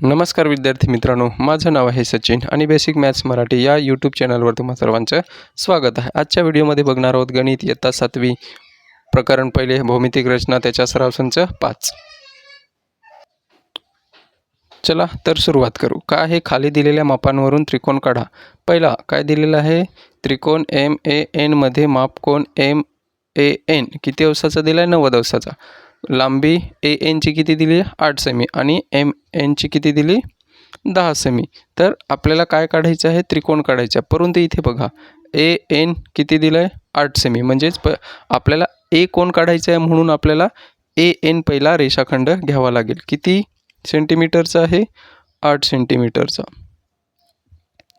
नमस्कार विद्यार्थी मित्रांनो माझं नाव आहे सचिन आणि बेसिक मॅथ्स मराठी या यूट्यूब चॅनलवर तुम्हा सर्वांचं स्वागत आहे. आजच्या व्हिडिओमध्ये बघणार आहोत गणित इयत्ता सातवी प्रकरण पहिले भौमितिक रचना त्याच्या सराव संच पाच. चला तर सुरुवात करू. काय आहे खाली दिलेल्या मापांवरून त्रिकोण काढा? पहिला काय दिलेलं आहे? त्रिकोण एम ए एनमध्ये माप कोण एम ए एन किती अंशाचा दिला आहे नव्वद अंशाचा. लांबी ए एनची किती दिली? आठ सेमी आणि एम एनची किती दिली? दहा सेमी तर आपल्याला काय काढायचं आहे? त्रिकोण काढायचा परंतु इथे बघा ए एन किती दिलं आहे आठ सेमी म्हणजेच प आपल्याला ए कोण काढायचं आहे म्हणून आपल्याला ए एन पहिला रेषाखंड घ्यावा लागेल. किती सेंटीमीटरचा आहे? आठ सेंटीमीटरचा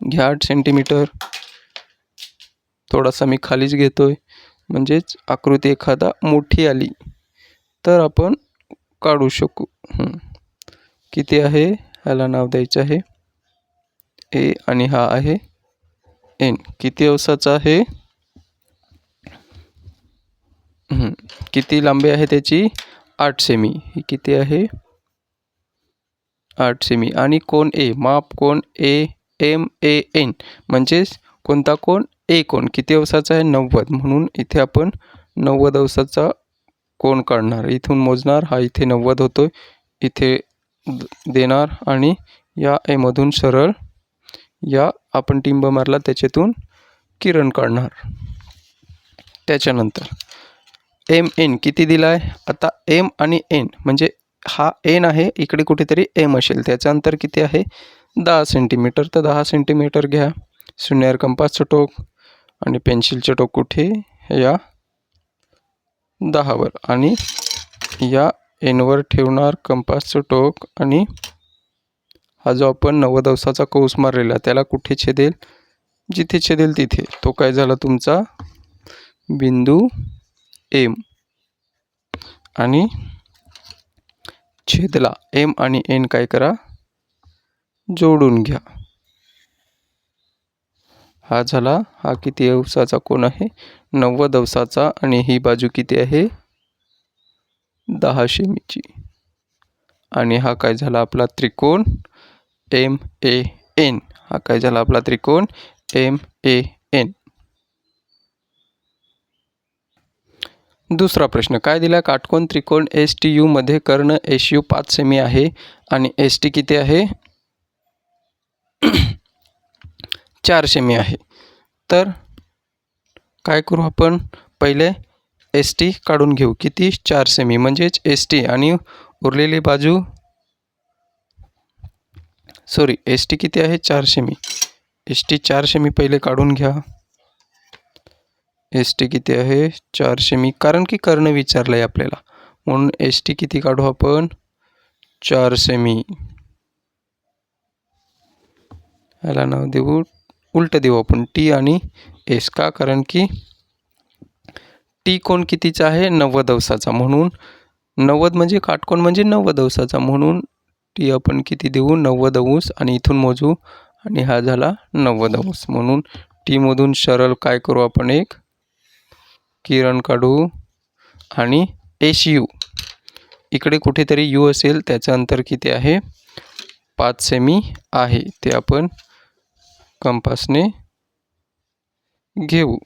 घ्या आठ सेंटीमीटर थोडासा मी खालीच घेतोय. म्हणजेच आकृती एखादा मोठी आली. तर आपण काढू शकू. किती आहे? ह्याला नाव द्यायचं आहे. ए आणि हा आहे एन. किती अंशाचा आहे? किती लांबी आहे त्याची? आठ सेमी ही किती आहे? आठ सेमी आणि कोण ए? माप कोण? A M A N. म्हणजेच कोणता कोण? ए कोण. किती अंशाचा आहे? नव्वद. म्हणून इथे आपण नव्वद अंशाचा कोण काढणार इथून मोजणार. हा इथे नव्वद होतो इथे देणार आणि या एमधून सरळ या आपण टिंब मारला त्याच्यातून किरण काढणार. त्याच्यानंतर एम एन किती दिला आहे आता एम आणि एन म्हणजे हा एन आहे इकडे कुठेतरी एम असेल. त्याचं अंतर किती आहे? दहा सेंटीमीटर. तर दहा सेंटीमीटर घ्या. शून्यावर कंपासचं टोक आणि पेन्सिलचं टोक कुठे? या दहावर आणि या एनवर ठेवणार कंपासचं टोक आणि हा जो आपण नव्वद अंशाचा कौस मारलेला त्याला कुठे छेदेल? जिथे छेदेल तिथे. तो काय झाला तुमचा? बिंदू एम. आणि छेदला. एम आणि एन काय करा? जोडून घ्या. हा झाला हा किती अंशाचा कोण आहे? नव्वद अंशाचा आणि ही बाजू किती आहे? दहा शेमीची. आणि हा काय झाला आपला त्रिकोण? एम ए एन हा काय झाला आपला त्रिकोण? एम ए एन दुसरा प्रश्न काय दिला? काटकोण त्रिकोण एस टी यूमध्ये कर्ण एस यू पाच सेमी आहे आणि एस टी किती आहे? चार सेमी आहे. तर काय करू आपण? पहिले एस टी काढून घेऊ. किती? चार सेमी म्हणजेच एस टी आणि उरलेली बाजू सॉरी एस टी किती आहे? चार सेमी एस टी चार सेमी पहिले काढून घ्या. एस टी किती आहे? चारशे मी कारण की कर्ण विचारलं आहे आपल्याला. म्हणून एस टी किती काढू आपण? चार सेमी याला नाव देऊ. उलटं देऊ आपण. टी आणि एस का? कारण की टी कोण कितीचा आहे? नव्वद अंशाचा. म्हणून नव्वद म्हणजे काटकोण म्हणजे नव्वद अंशाचा. म्हणून टी आपण किती देऊ? नव्वद अंश. आणि इथून मोजू. आणि हा झाला नव्वद अंश. म्हणून टीमधून सरळ काय करू आपण एक? किरण काढू. आणि एस यू. इकडे कुठेतरी यू असेल. त्याचं अंतर किती आहे? पाच सेमी आहे. ते आपण कंपासने घेऊ.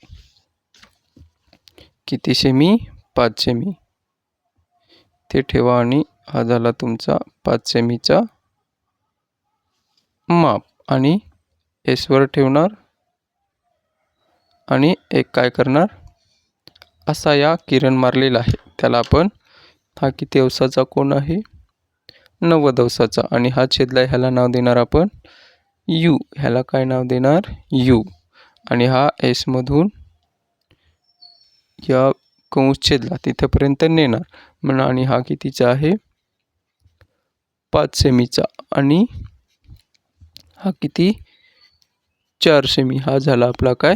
किती सेमी पाच सेमी ते ठेवा आणि हा झाला तुमचा पाच सेमीचा माप. आणि एसवर ठेवणार. आणि एक काय करणार? असा या किरण मारलेला आहे. त्याला आपण हा किती अंशाचा कोण आहे? नव्वद अंशाचा. आणि हा छेदला ह्याला नाव देणार आपण यू. ह्याला काय नाव देणार? यू. आणि हा एसमधून या कंस छेदला तिथेपर्यंत नेणार. म्हणा आणि हा कितीचा आहे? पाच सेमीचा. आणि हा किती? चार सेमी. हा झाला आपला काय?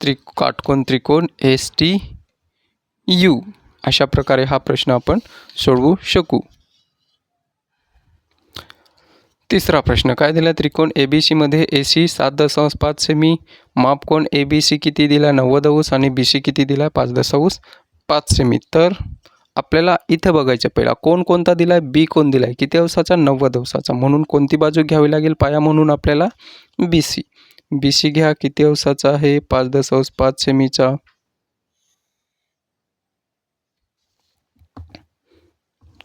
त्रि काटकोन त्रिकोण एस टी यू. अशा प्रकारे हा प्रश्न आपण सोडवू शकू. तिसरा प्रश्न काय दिला त्रिकोण ए बी सीमध्ये ए सी सात दशांश पाच सेमी माप कोण ए बी सी किती दिला नव्वद अंश आणि बी सी किती दिला पाच दशांश पाच सेमी तर आपल्याला इथं बघायचं पहिला कोण कोणता दिला आहे बी कोण दिला आहे किती अंशाचा? नव्वद अंशाचा. म्हणून कोणती बाजू घ्यावी लागेल? पाया म्हणून आपल्याला बी सी बी सी घ्या किती अंशाचा आहे? पाच दशांश पाच सेमीचा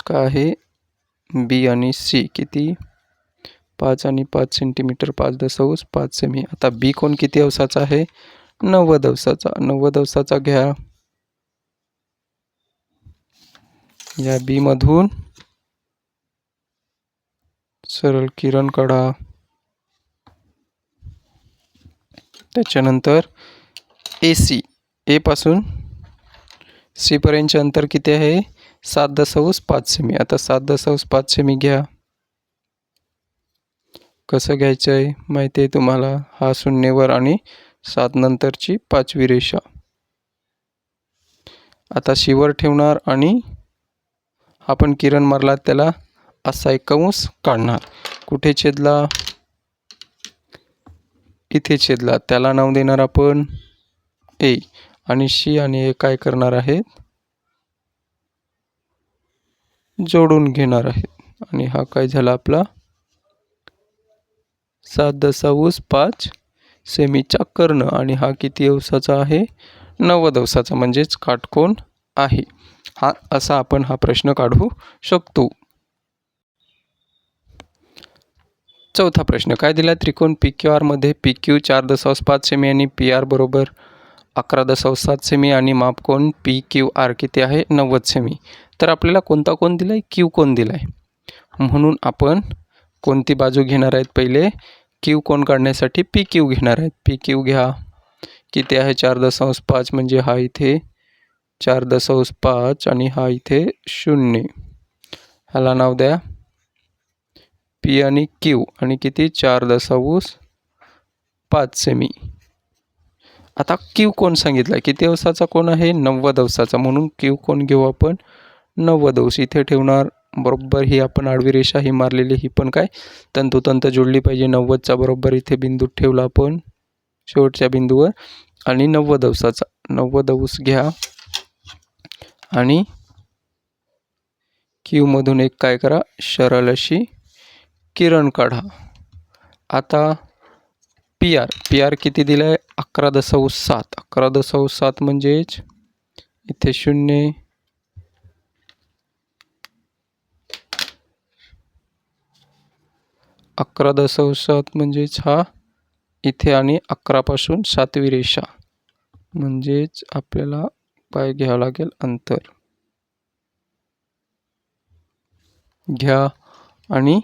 का आहे? बी आणि सी किती? पाच आणि पाच सेंटीमीटर पाच दशांश, पाच सेमी आता बी कोण किती अंशाचा आहे? नव्वद अंशाचा. नव्वद अंशाचा घ्या. या बी मधून सरळ किरण काढा. त्याच्यानंतर ए सी ए पासून सी पर्यंतचे अंतर किती आहे? सात दशांश, पाच सेमी आता सात दशांश, पाच सेमी घ्या. कसं घ्यायचं आहे माहिती आहे तुम्हाला? हा शून्यवर आणि सात नंतरची पाचवी रेषा. आता शिवर ठेवणार आणि आपण किरण मारला त्याला असा एक कंस काढणार. कुठे छेदला? इथे छेदला. त्याला नाव देणार आपण ए. आणि शी आणि ए काय करणार आहेत? जोडून घेणार आहेत. आणि हा काय झाला आपला? सात दशांश पाच सेमीचा कर्ण आणि हा किती अंशाचा आहे? नव्वद अंशाचा म्हणजेच काटकोन आहे. हा असा आपण हा प्रश्न काढू शकतो. चौथा प्रश्न काय दिला त्रिकोण पी क्यू आरमध्ये पी क्यू चार दशांश पाच सेमी आणि पी आर बरोबर अकरा दशांश सात सेमी आणि मापकोन पी क्यू आर किती आहे? नव्वद सेमी. तर आपल्याला कोणता कोण दिला आहे क्यू कोण दिला आहे म्हणून आपण कोणती बाजू घेणार आहेत पहिले? क्यू कोण काढण्यासाठी? पी क्यू घेणार आहेत. पी क्यू घ्या. किती आहे? चार दशांश पाच म्हणजे हा इथे चार दशांश पाच आणि हा इथे शून्य. ह्याला नाव द्या. पी आणि क्यू आणि किती? चार दशांश पाच सेमी आता क्यू कोण सांगितला किती अंशाचा कोण आहे? नव्वद अंशाचा. म्हणून क्यू कोण घेऊ आपण? नव्वद अंश. इथे ठेवणार बरोबर ही आपण आडवी रेषा ही मारलेली ही पण काय? तंतोतंत जोडली पाहिजे. नव्वदचा बरोबर इथे बिंदू ठेवला आपण. शेवटच्या बिंदूवर. आणि नव्वद अंशाचा. नव्वद अंश घ्या. आणि क्यूमधून एक काय करा? सरळ अशी किरण काढा. आता पी आर पी आर किती दिलं आहे अकरा दशांश सात. अकरा दशांश सात म्हणजेच इथे शून्य. अकरा दशांश सात म्हणजेच हा इथे आणि अकरापासून सातवी रेषा. म्हणजेच आपल्याला पाय घ्यावं लागेल अंतर. घ्या आणि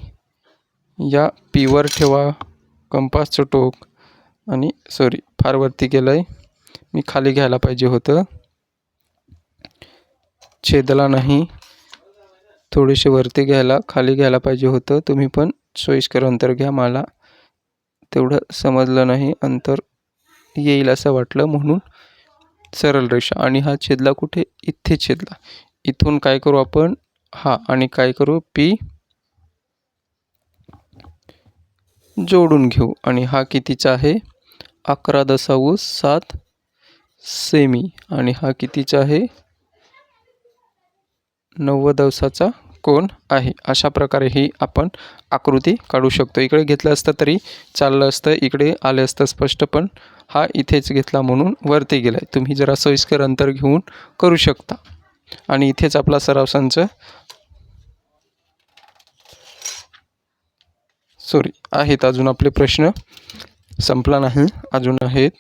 या पीवर ठेवा. कंपासचं टोक आणि सॉरी फार वरती गेलं आहे मी खाली घ्यायला पाहिजे होतं. छेदला नाही. थोडेसे वरती घ्यायला खाली घ्यायला पाहिजे होतं. तुम्ही पण सोयीस्कर अंतर घ्या. मला तेवढं समजलं नाही. अंतर येईल असं वाटलं म्हणून सरळ रेषा. आणि हा छेदला कुठे? इथे छेदला. इथून काय करू आपण? हा आणि काय करू? पी जोडून घेऊ. आणि हा कितीचा आहे? अकरा दसाऊ सात सेमी. आणि हा कितीचा आहे? नव्वद अंशाचा कोण आहे? अशा प्रकारे ही आपण आकृती काढू शकतो. इकडे घेतलं असतं तरी चाललं असतं इकडे आलं असतं स्पष्ट पण हा इथेच घेतला म्हणून वरती गेला आहे तुम्ही जरा सोयीस्कर अंतर घेऊन करू शकता. आणि इथेच आपला सराव संच. सॉरी आहेत अजून आपले प्रश्न. संपला नाही अजून आहेत.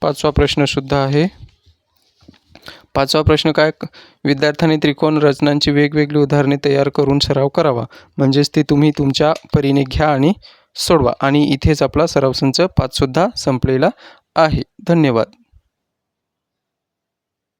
पाचवा प्रश्नसुद्धा आहे. पाचवा प्रश्न काय? विद्यार्थ्यांनी त्रिकोण रचनांची वेगवेगळी उदाहरणे तयार करून सराव करावा. म्हणजेच ते तुम्ही तुमच्या परीने घ्या आणि सोडवा. आणि इथेच आपला सराव संच पाचसुद्धा संपलेला आहे. धन्यवाद.